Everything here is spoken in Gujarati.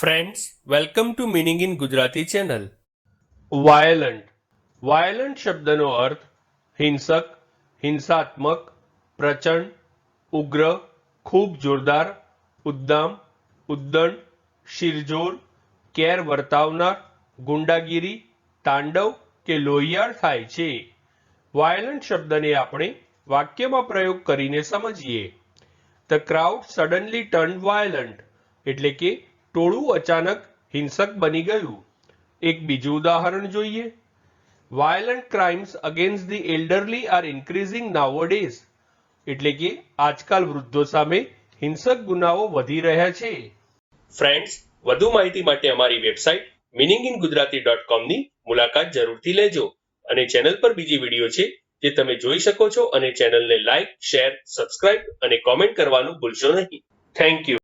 Friends welcome to meaning in Gujarati channel violent violent શબ્દનો અર્થ હિંસક હિંસાત્મક પ્રચંડ ઉગ્ર ખૂબ જોરદાર ઉદ્દામ ઉદ્દંડ શિરજોર કેર વર્તાવનાર ગુંડાગીરી તાંડવ કે લોહિયાળ થાય છે. વાયલન્ટ શબ્દને આપણે વાક્યમાં પ્રયોગ કરીને સમજીએ. The crowd suddenly turn violent એટલે કે ટોળું અચાનક હિંસક બની ગયું. એક બીજું ઉદાહરણ જોઈએ. Violent crimes against the elderly are increasing nowadays એટલે કે આજકાલ વૃદ્ધો સામે હિંસક ગુનાઓ વધી રહ્યા છે. ફ્રેન્ડ્સ વધુ માહિતી માટે અમારી website meaning in Gujarati dot કોમની મુલાકાત જરૂરથી લેજો અને ચેનલ પર બીજી વીડિયો છે જે તમે જોઈ શકો છો અને ચેનલને લાઇક શેર સબસ્ક્રાઇબ અને કોમેન્ટ કરવાનું ભૂલશો નહીં. Thank you